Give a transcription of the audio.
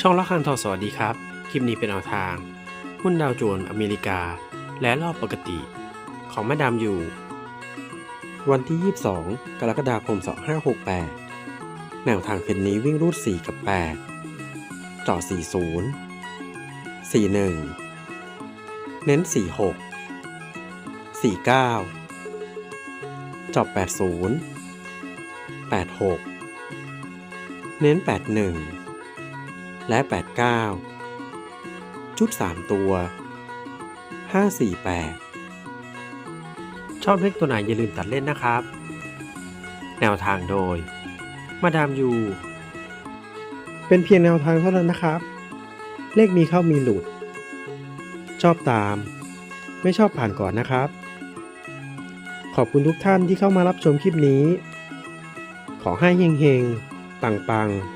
ช่องละคันทอสวัสดีครับ คลิปนี้เป็นแนวทาง หุ้นดาวโจนส์อเมริกา และรอบปกติ ของแม่ดามอยู่ วันที่ 22 กรกฎาคม 2568 แนวทางคืนนี้วิ่งรูด 4 กับ 8 ต่อ 40 41 เน้น 46 49จอบ80 86 เน้น 81 และ 89 ชุด 3 ตัว 548 ชอบเลขตัวไหนอย่าลืมตัดเล่นนะครับ แนวทางโดย มาดามยู เป็นเพียงแนวทางเท่านั้นนะครับ เลขมีเข้ามีหลุด ชอบตาม ไม่ชอบผ่านก่อนนะครับ ขอบคุณทุกท่านที่เข้ามารับชมคลิปนี้ ขอให้เฮงๆ ปังๆ